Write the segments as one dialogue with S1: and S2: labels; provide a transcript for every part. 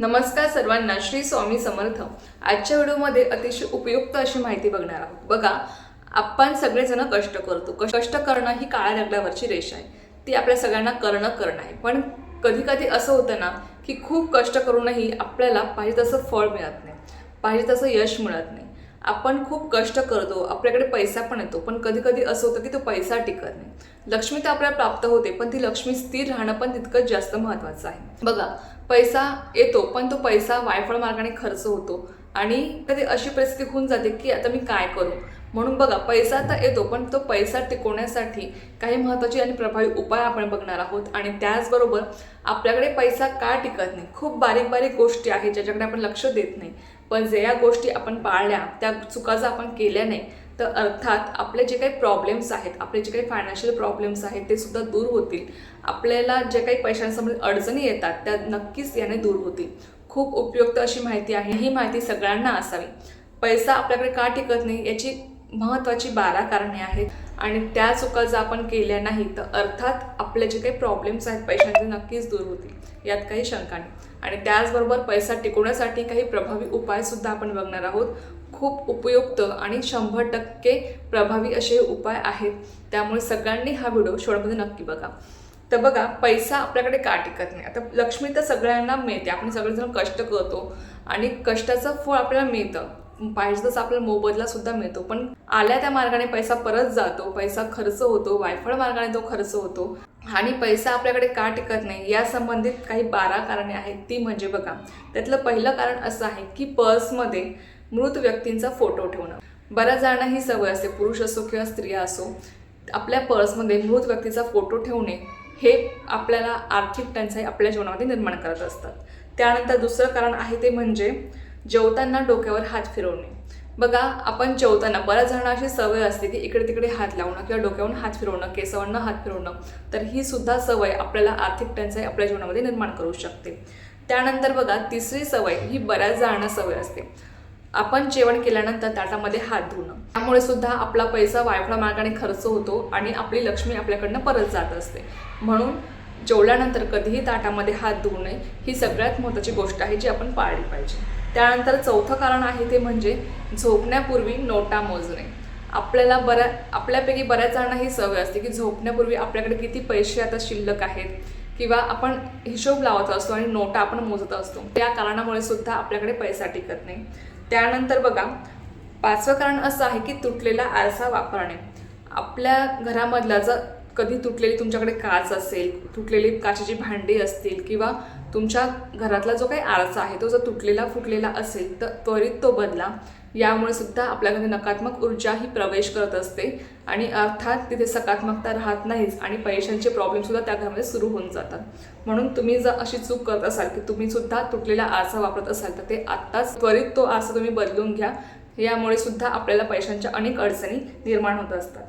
S1: नमस्कार सर्वांना श्री स्वामी समर्थ. आजच्या व्हिडिओमध्ये अतिशय उपयुक्त अशी माहिती बघणार आहोत. बघा आपण सगळेजण कष्ट करतो. कष्ट कष्ट करणं ही काळ्या दगडावरची रेष आहे. ती आपल्या सगळ्यांना करणं करणं आहे. पण कधी कधी असं होतं ना की खूप कष्ट करूनही आपल्याला पाहिजे तसं फळ मिळत नाही. पाहिजे तसं यश मिळत नाही. आपण खूप कष्ट करतो आपल्याकडे पैसा पण येतो पण कधी कधी असं होतं की तो पैसा टिकत नाही. लक्ष्मी तर आपल्याला प्राप्त होते पण ती लक्ष्मी स्थिर राहणं पण तितकंच जास्त महत्त्वाचं आहे. बघा पैसा येतो पण तो पैसा वायफळ मार्गाने खर्च होतो आणि कधी अशी परिस्थिती होऊन जाते की आता मी काय करू? म्हणून बघा पैसा तर येतो पण तो पैसा टिकवण्यासाठी काही महत्त्वाचे आणि प्रभावी उपाय आपण बघणार आहोत आणि त्याचबरोबर आपल्याकडे पैसा का टिकत नाही? खूप बारीक बारीक गोष्टी आहेत ज्याच्याकडे आपण लक्ष देत नाही. पण जे या गोष्टी आपण पाळल्या त्या चुका जर आपण केल्या नाही तर अर्थात आपले जे काही प्रॉब्लेम्स आहेत आपले जे काही फायनान्शियल प्रॉब्लेम्स आहेत ते सुद्धा दूर होतील. आपल्याला जे काही पैशांसमोर अडचणी येतात त्या नक्कीच याने दूर होतील. खूप उपयुक्त अशी माहिती आहे ही माहिती सगळ्यांना असावी. पैसा आपल्याकडे का टिकत नाही याची महत्त्वाची बारा कारणे आहेत. आणि त्या चुका जर आपण केल्या नाही तर अर्थात आपले जे काही प्रॉब्लेम्स आहेत पैशांचे नक्कीच दूर होतील. यात काही शंका नाही. आणि त्याचबरोबर पैसा टिकवण्यासाठी काही प्रभावी उपायसुद्धा आपण बघणार आहोत. खूप उपयुक्त आणि शंभर टक्के प्रभावी असे उपाय आहेत. त्यामुळे सगळ्यांनी हा व्हिडिओ शेवटमध्ये नक्की बघा. तर बघा पैसा आपल्याकडे का टिकत नाही? आता लक्ष्मी तर सगळ्यांना मिळते. आपण सगळेजण कष्ट करतो आणि कष्टाचं फळ आपल्याला मिळतं. पाहिजे तसा आपल्याला मोबदला सुद्धा मिळतो. पण आल्या त्या मार्गाने पैसा परत जातो पैसा खर्च होतो वायफळ मार्गाने तो खर्च होतो आणि पैसा आपल्याकडे का टिकत नाही या संबंधित काही बारा कारणे आहेत ती म्हणजे बघा. त्यातलं पहिलं कारण असं आहे की पर्समध्ये मृत व्यक्तींचा फोटो ठेवणं. बऱ्याच जणांना ही सवय असते पुरुष असो किंवा स्त्रिया असो आपल्या पर्समध्ये मृत व्यक्तीचा फोटो ठेवणे हे आपल्याला आर्थिक टंचाई आपल्या जीवनामध्ये निर्माण करत असतात. त्यानंतर दुसरं कारण आहे ते म्हणजे जेवताना डोक्यावर हात फिरवणे. बघा आपण जेवताना बऱ्याच जणांना अशी सवय असते की इकडे तिकडे हात लावणं किंवा डोक्यावरून हात फिरवणं केसावरनं हात फिरवणं. तर ही सुद्धा सवय आपल्याला आर्थिक टंचाई आपल्या जीवनामध्ये निर्माण करू शकते. त्यानंतर बघा तिसरी सवय ही बऱ्याच जणांना सवय असते. आपण जेवण केल्यानंतर ताटामध्ये हात धुणं. त्यामुळे सुद्धा आपला पैसा वायफळा मार्गाने खर्च होतो आणि आपली लक्ष्मी आपल्याकडनं परत जात असते. म्हणून जेवल्यानंतर कधीही ताटामध्ये हात धुवू नये ही सगळ्यात महत्त्वाची गोष्ट आहे जी आपण पाळली पाहिजे. त्यानंतर चौथं कारण आहे ते म्हणजे झोपण्यापूर्वी नोटा मोजणे. आपल्याला बऱ्या आपल्यापैकी बऱ्याच जणांना ही सवय असते की झोपण्यापूर्वी आपल्याकडे किती पैसे आता शिल्लक आहेत किंवा आपण हिशोब लावत असतो आणि नोटा आपण मोजत असतो. त्या कारणामुळे सुद्धा आपल्याकडे पैसा टिकत नाही. त्यानंतर बघा पाचवं कारण असं आहे की तुटलेला आरसा वापरणे. आपल्या घरामधला जर कधी तुटलेली तुमच्याकडे काच असेल तुटलेली काचेची भांडी असतील किंवा तुमच्या घरातला जो काही आरसा आहे तो जर तुटलेला फुटलेला असेल तर त्वरित तो बदला. यामुळे सुद्धा आपल्याकडे नकारात्मक ऊर्जा ही प्रवेश करत असते आणि अर्थात तिथे सकारात्मकता राहत नाहीच आणि पैशांचे प्रॉब्लेमसुद्धा त्या घरामध्ये सुरू होऊन जातात. म्हणून तुम्ही जर अशी चूक करत असाल की तुम्ही सुद्धा तुटलेला आरसा वापरत असाल तर ते आत्ताच त्वरित तो आरसा तुम्ही बदलून घ्या. यामुळे सुद्धा आपल्याला पैशांच्या अनेक अडचणी निर्माण होत असतात.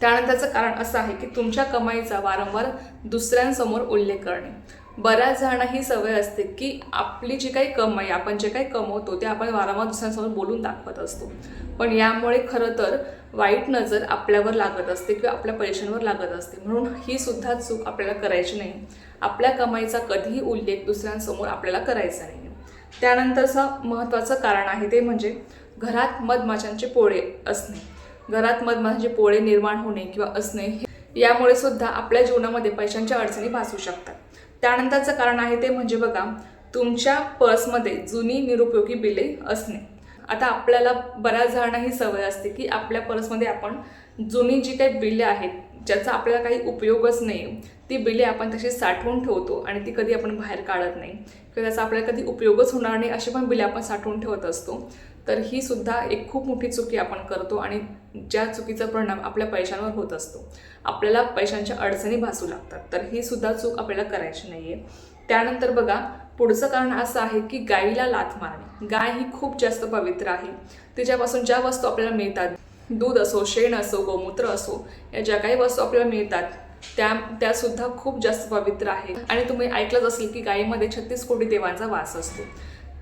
S1: त्यानंतरचं कारण असं आहे की तुमच्या कमाईचा वारंवार दुसऱ्यांसमोर उल्लेख करणे. बऱ्याच जणांना ही सवय असते की आपली जी काही कमाई आपण जे काही कमवतो ते आपण वारंवार दुसऱ्यांसमोर बोलून दाखवत असतो. पण यामुळे खरं तर वाईट नजर आपल्यावर लागत असते किंवा आपल्या पैशांवर लागत असते. म्हणून ही सुद्धा चूक आपल्याला करायची नाही. आपल्या कमाईचा कधीही उल्लेख दुसऱ्यांसमोर आपल्याला करायचा नाही. त्यानंतरचं महत्त्वाचं कारण आहे ते म्हणजे घरात मधमाशांचे पोळे असणे. घरात मधमाशांचे पोळे निर्माण होणे किंवा असणे यामुळे सुद्धा आपल्या जीवनामध्ये पैशांच्या अडचणी भासू शकतात. त्यानंतरचं कारण आहे ते म्हणजे बघा तुमच्या पर्समध्ये जुनी निरुपयोगी बिले असणे. आता आपल्याला बऱ्याच जणांना ही सवय असते की आपल्या पर्समध्ये आपण जुनी जी काही बिले आहेत ज्याचा आपल्याला काही उपयोगच नाही ती बिले आपण तशी साठवून ठेवतो आणि ती कधी आपण बाहेर काढत नाही. किंवा त्याचा आपल्याला कधी उपयोगच होणार नाही अशी पण बिले आपण साठवून ठेवत असतो. तर ही सुद्धा एक खूप मोठी चुकी आपण करतो आणि ज्या चुकीचा परिणाम आपल्या पैशांवर होत असतो. आपल्याला पैशांच्या अडचणी भासू लागतात. तर ही सुद्धा चूक आपल्याला करायची नाही आहे त्यानंतर बघा पुढचं कारण असं आहे की गाईला लाथ मारणे. गाय ही खूप जास्त पवित्र आहे. तिच्यापासून ज्या वस्तू आपल्याला मिळतात दूध असो शेण असो गोमूत्र असो या ज्या काही वस्तू आपल्याला मिळतात त्या त्यासुद्धा खूप जास्त पवित्र आहेत. आणि तुम्ही ऐकलंच असेल की गायीमध्ये छत्तीस कोटी देवांचा वास असतो.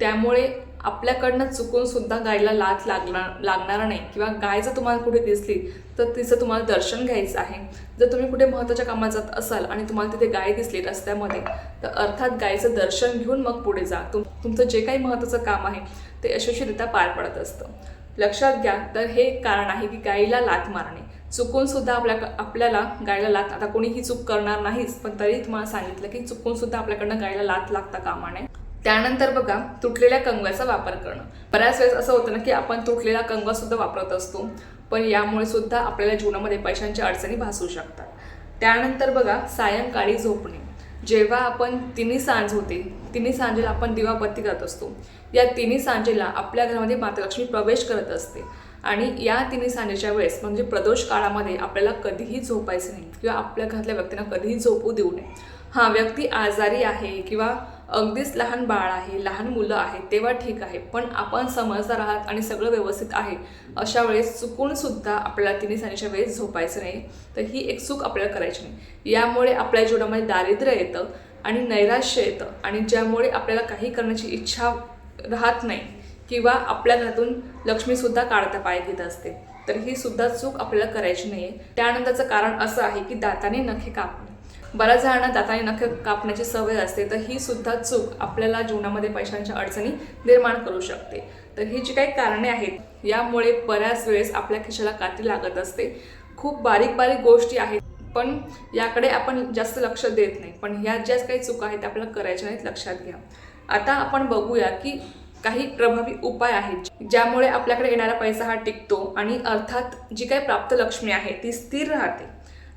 S1: त्यामुळे आपल्याकडनं चुकून सुद्धा गायला लाथ लागणार लागणार नाही. किंवा गाय जर तुम्हाला कुठे दिसली तर तिचं तुम्हाला दर्शन घ्यायचं आहे. जर तुम्ही कुठे महत्त्वाच्या कामात जात असाल आणि तुम्हाला तिथे गाय दिसली रस्त्यामध्ये तर अर्थात गायचं दर्शन घेऊन मग पुढे जा. तुम तुमचं जे काही महत्त्वाचं काम आहे ते यशस्वीरित्या पार पडत असतं. लक्षात घ्या तर हे एक कारण आहे की गायीला लाथ मारणे. चुकून सुद्धा आपल्या आपल्याला गायला लाथ आता कोणीही चूक करणार नाहीच पण तरी तुम्हाला सांगितलं की चुकून सुद्धा आपल्याकडनं गायला लाथ लागता कामा नये. त्यानंतर बघा तुटलेल्या कंगव्याचा वापर करणं. बऱ्याच वेळेस असं होतं ना की आपण तुटलेला कंगवा सुद्धा वापरत असतो पण यामुळे सुद्धा आपल्याला जीवनामध्ये पैशांच्या अडचणी भासू शकतात. त्यानंतर बघा सायंकाळी झोपणे. जेव्हा आपण तिन्ही सांज होते तिन्ही सांजेला आपण दिवाबत्ती करत असतो. या तिन्ही सांजेला आपल्या घरामध्ये मातालक्ष्मी प्रवेश करत असते. आणि या तिन्ही सांजेच्या वेळेस म्हणजे प्रदोष काळामध्ये आपल्याला कधीही झोपायचं नाही किंवा आपल्या घरातल्या व्यक्तींना कधीही झोपू देऊ नये. हा व्यक्ती आजारी आहे किंवा अगदीच लहान बाळ आहे लहान मुलं आहेत तेव्हा ठीक आहे. पण आपण समजदार आहात आणि सगळं व्यवस्थित आहे अशा वेळेस चुकूनसुद्धा आपल्याला तिने सांजेच्या वेळेस झोपायचं नाही. तर ही एक चूक आपल्याला करायची नाही. यामुळे आपल्या जीवनामध्ये दारिद्र्य येतं आणि नैराश्य येतं आणि ज्यामुळे आपल्याला काही करण्याची इच्छा राहत नाही किंवा आपल्या घरातून लक्ष्मीसुद्धा काढता पाय घेत असते. तर ही सुद्धा चूक आपल्याला करायची नाही आहे त्यानंतरचं कारण असं आहे की दाताने नखे कापणे. बऱ्याच जणांना दाताने नख कापण्याची सवय असते तर ही सुद्धा चूक आपल्याला जीवनामध्ये पैशांच्या अडचणी निर्माण करू शकते. तर ही जी काही कारणे आहेत यामुळे बऱ्याच वेळेस आपल्या खिशाला काती लागत असते. खूप बारीक बारीक गोष्टी आहेत पण याकडे आपण जास्त लक्ष देत नाही. पण ह्या ज्या काही चुका आहेत त्या आपल्याला करायच्या नाहीत लक्षात घ्या. आता आपण बघूया की काही प्रभावी उपाय आहेत ज्यामुळे आपल्याकडे येणारा पैसा हा टिकतो आणि अर्थात जी काही प्राप्त लक्ष्मी आहे ती स्थिर राहते.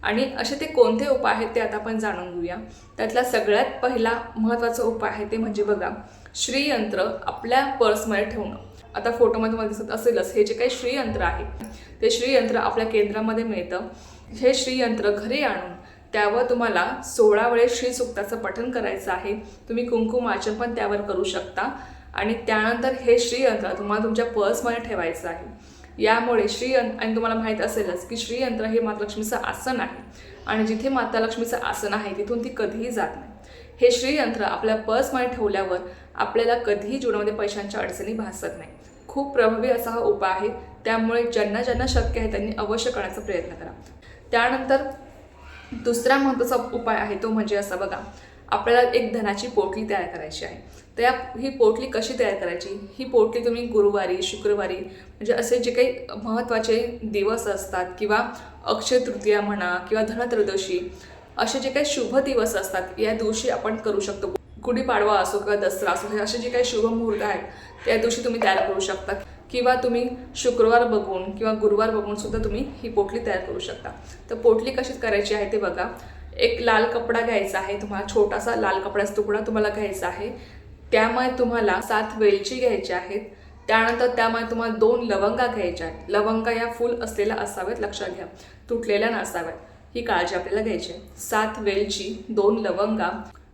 S1: आणि असे ते कोणते उपाय आहेत ते आता आपण जाणून घेऊया. त्यातला सगळ्यात पहिला महत्त्वाचा उपाय आहे ते म्हणजे बघा श्रीयंत्र आपल्या पर्समध्ये ठेवणं. आता फोटोमध्ये तुम्हाला दिसत असेलच हे जे काही श्रीयंत्र आहे ते श्रीयंत्र आपल्या केंद्रामध्ये मिळतं. हे श्रीयंत्र घरी आणून त्यावर तुम्हाला सोळा वेळेस श्री सुक्ताचं करायचं आहे. तुम्ही कुंकुमाचन पण त्यावर करू शकता. आणि त्यानंतर हे श्रीयंत्र तुम्हाला तुमच्या पर्समध्ये ठेवायचं आहे. यामुळे श्रीयंत्र आणि तुम्हाला माहीत असेलच की श्रीयंत्र हे माता लक्ष्मीचं आसन आहे. आणि जिथे माता लक्ष्मीचं आसन आहे तिथून ती कधीही जात नाही. हे श्रीयंत्र आपल्या पर्समध्ये ठेवल्यावर आपल्याला कधीही जीवनामध्ये पैशांच्या अडचणी भासत नाही. खूप प्रभावी असा हा उपाय आहे. त्यामुळे ज्यांना ज्यांना शक्य आहे त्यांनी अवश्य करण्याचा प्रयत्न करा. त्यानंतर दुसरा महत्त्वाचा उपाय आहे तो म्हणजे असा बघा आपल्याला एक धनाची पोटली तयार करायची आहे. तर या ही पोटली कशी तयार करायची? ही पोटली तुम्ही गुरुवारी शुक्रवारी म्हणजे असे जे काही महत्त्वाचे दिवस असतात किंवा अक्षय तृतीया म्हणा किंवा धनत्रयोदशी असे जे काही शुभ दिवस असतात या दिवशी आपण करू शकतो. गुढीपाडवा असो किंवा दसरा असो हे असे जे काही शुभ मुहूर्त आहेत त्या दिवशी तुम्ही तयार करू शकता. किंवा तुम्ही शुक्रवार बघून किंवा गुरुवार बघून सुद्धा तुम्ही ही पोटली तयार करू शकता. तर पोटली कशी करायची आहे ते बघा. एक लाल कपडा घ्यायचा आहे तुम्हाला छोटासा लाल कपड्याचा तुकडा तुम्हाला घ्यायचा आहे. त्यामुळे तुम्हाला सात वेलची घ्यायच्या आहेत. त्यानंतर त्यामुळे तुम्हाला दोन लवंगा घ्यायच्या आहेत. लवंगा या फुल असलेल्या असाव्यात लक्षात घ्या. तुटलेल्या नसाव्यात. ही काळजी आपल्याला घ्यायची आहे. सात वेलची दोन लवंगा.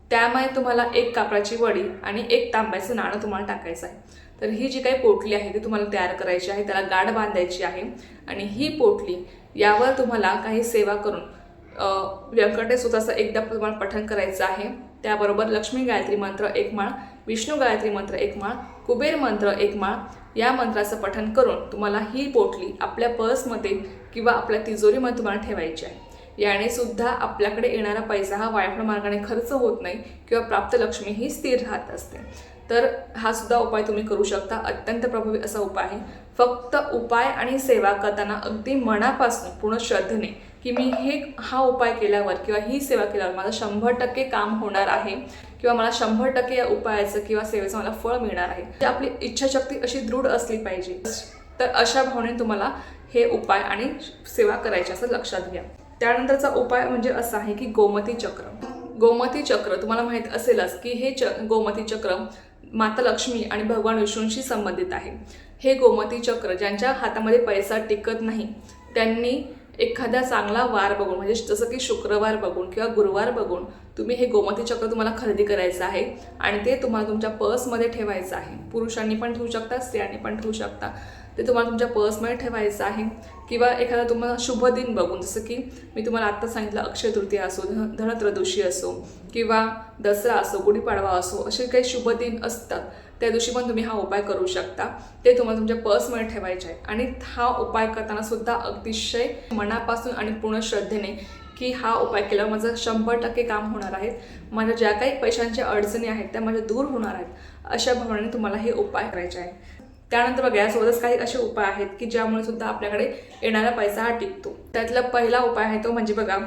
S1: त्यामुळे तुम्हाला एक कापडाची वडी आणि एक तांब्याचं नाणं तुम्हाला टाकायचं आहे. तर ही जी काही पोटली आहे ती तुम्हाला तयार करायची आहे. त्याला गाठ बांधायची आहे. आणि ही पोटली यावर तुम्हाला काही सेवा करून व्यंकटेश सुताचं एकदा तुम्हाला पठण करायचं आहे. त्याबरोबर लक्ष्मी गायत्री मंत्र एक माळ विष्णू गायत्री मंत्र एक माळ कुबेर मंत्र एक माळ या मंत्राचं पठण करून तुम्हाला ही पोटली आपल्या पर्समध्ये किंवा आपल्या तिजोरीमध्ये तुम्हाला ठेवायची आहे. याने सुद्धा आपल्याकडे येणारा पैसा हा वायफळ मार्गाने खर्च होत नाही किंवा प्राप्त लक्ष्मी ही स्थिर राहत असते. तर हा सुद्धा उपाय तुम्ही करू शकता. अत्यंत प्रभावी असा उपाय आहे. फक्त उपाय आणि सेवा करताना अगदी मनापासून पूर्ण श्रद्धेने की मी हे हा उपाय केल्यावर किंवा ही सेवा केल्यावर माझं शंभर टक्के काम होणार आहे किंवा मला शंभर टक्के या उपायाचं किंवा सेवेचं मला फळ मिळणार आहे. तर आपली इच्छाशक्ती अशी दृढ असली पाहिजे. तर अशा भावनेने तुम्हाला हे उपाय आणि सेवा करायची असं लक्षात घ्या. त्यानंतरचा उपाय म्हणजे असा आहे की गोमती चक्र. गोमती चक्र तुम्हाला माहीत असेलच की हे च गोमती चक्र माता लक्ष्मी आणि भगवान विष्णूंशी संबंधित आहे. हे गोमती चक्र ज्यांच्या हातामध्ये पैसा टिकत नाही त्यांनी एखादा चांगला वार बघून म्हणजे जसं की शुक्रवार बघून किंवा गुरुवार बघून तुम्ही हे गोमती चक्र तुम्हाला खरेदी करायचं आहे आणि ते तुम्हाला तुमच्या पर्समध्ये ठेवायचं आहे. पुरुषांनी पण ठेवू शकता स्त्रियांनी पण ठेवू शकता. ते तुम्हाला तुमच्या पर्समध्ये ठेवायचं आहे. किंवा एखादा तुम्हाला शुभ दिन बघून जसं की मी तुम्हाला आत्ता सांगितलं अक्षय तृतीया असो धन धनत्रदोषी असो किंवा दसरा असो गुढीपाडवा असो असे काही शुभ दिन असतात. त्या दिवशी पण तुम्ही हा उपाय करू शकता. ते तुम्हाला तुमच्या पर्समध्ये ठेवायचे आहे. आणि हा उपाय करताना सुद्धा अतिशय मनापासून आणि पूर्ण श्रद्धेने की हा उपाय केल्यावर माझं शंभर टक्के काम होणार आहे. माझ्या ज्या काही पैशांच्या अडचणी आहेत त्या माझ्या दूर होणार आहेत. अशा भावनेने तुम्हाला हे उपाय करायचे आहे. त्यानंतर बघा यासोबतच काही असे उपाय आहेत की ज्यामुळे सुद्धा आपल्याकडे येणारा पैसा हा टिकतो. त्यातला पहिला उपाय आहे तो म्हणजे बघा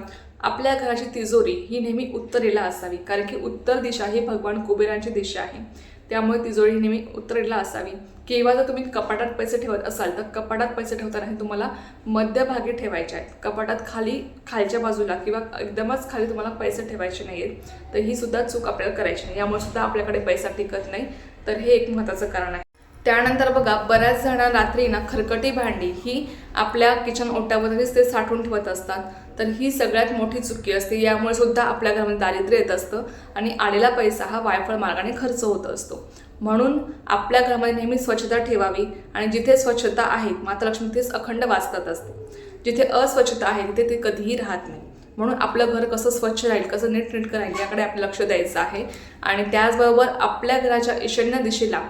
S1: आपल्या घराची तिजोरी ही नेहमी उत्तरेला असावी कारण की उत्तर दिशा ही भगवान कुबेरांची दिशा आहे. त्यामुळे तिजोरी ही नेहमी उत्तरेला असावी. किंवा जर तुम्ही कपाटात पैसे ठेवत असाल तर कपाटात पैसे ठेवताना हे तुम्हाला मध्यभागी ठेवायचे आहेत. कपाटात खाली खालच्या बाजूला किंवा एकदमच खाली तुम्हाला पैसे ठेवायचे नाही आहेत तर ही सुद्धा चूक आपल्याला करायची नाही. यामुळे सुद्धा आपल्याकडे पैसा टिकत नाही. तर हे एक महत्त्वाचं कारण आहे. त्यानंतर बघा बऱ्याच जण रात्री ना खरकटी भांडी ही आपल्या किचन ओट्यामध्येच ते साठवून ठेवत असतात. तर ही सगळ्यात मोठी चुकी असते यामुळे सुद्धा आपल्या घरामध्ये दारिद्र्य येत असतं आणि आलेला पैसा हा वायफळ मार्गाने खर्च होत असतो. म्हणून आपल्या घरामध्ये नेहमी स्वच्छता ठेवावी आणि जिथे स्वच्छता आहे माता लक्ष्मी अखंड वाचतात असते. जिथे अस्वच्छता आहे तिथे ते कधीही राहत नाही. म्हणून आपलं घर कसं स्वच्छ राहील कसं नीटनेटकं राहील याकडे आपलं लक्ष द्यायचं आहे. आणि त्याचबरोबर आपल्या घराच्या ईशान्य दिशेला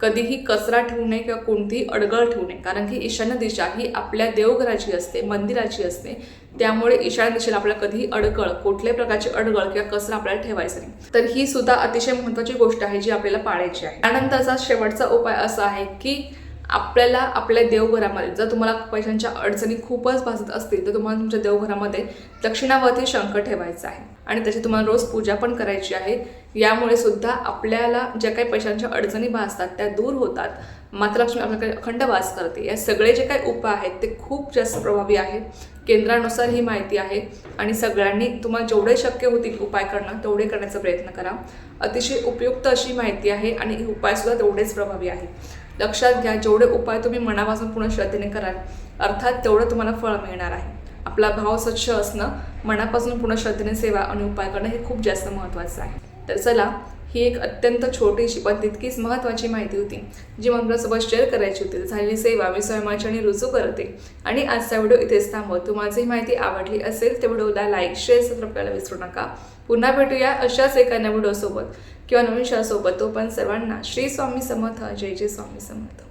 S1: कधीही कचरा ठेवू नये किंवा कोणतीही अडगळ ठेवू नये. कारण की ईशान्य दिशा ही आपल्या देवघराची असते मंदिराची असते. त्यामुळे ईशान्य दिशेला आपल्याला कधीही अडगळ कुठल्याही प्रकारची अडगळ किंवा कचरा आपल्याला ठेवायचा नाही. तर ही सुद्धा अतिशय महत्त्वाची गोष्ट आहे जी आपल्याला पाळायची आहे. त्यानंतरचा शेवटचा उपाय असा आहे की आपल्याला आपल्या देवघरामध्ये जर तुम्हाला पैशांच्या अडचणी खूपच भासत असतील तर तुम्हाला तुमच्या देवघरामध्ये दक्षिणावरती शंख ठेवायचा आहे. आणि त्याची तुम्हाला रोज पूजा पण करायची आहे. यामुळे सुद्धा आपल्याला ज्या काही पैशांच्या अडचणी भासतात त्या दूर होतात. मात्र लक्ष्मी आपल्याकडे अखंड वास करते. या सगळे जे काही उपाय आहेत ते खूप जास्त प्रभावी आहेत केंद्रानुसार ही माहिती आहे. आणि सगळ्यांनी तुम्हाला जेवढे शक्य होतील उपाय करणं तेवढे करण्याचा प्रयत्न करा. अतिशय उपयुक्त अशी माहिती आहे आणि हे उपायसुद्धा तेवढेच प्रभावी आहेत लक्षात घ्या जेवढे उपाय तुम्ही मनापासून पूर्ण श्रद्धेने कराल अर्थात तेवढं तुम्हाला फळ मिळणार आहे. आपला भाव स्वच्छ असणं मनापासून पूर्ण श्रद्धेने सेवा आणि उपाय करणं हे खूप जास्त महत्त्वाचं आहे. तर चला ही एक अत्यंत छोटीशी पण तितकीच महत्त्वाची माहिती होती जी मंत्रासोबत शेअर करायची होती. झालेली सेवा मी स्वयंमाची आणि रुजू करते. आणि आजचा व्हिडिओ इथेच थांबवतो तुम्हाला ही माहिती आवडली असेल तर व्हिडिओला लाईक शेअर सबस्क्राईब करायला विसरू नका. पुन्हा भेटूया अशाच एका नव्या व्हिडिओसोबत किंवा नवीन शहरासोबत तो पण सर्वांना श्री स्वामी समर्थ जय जय स्वामी समर्थ.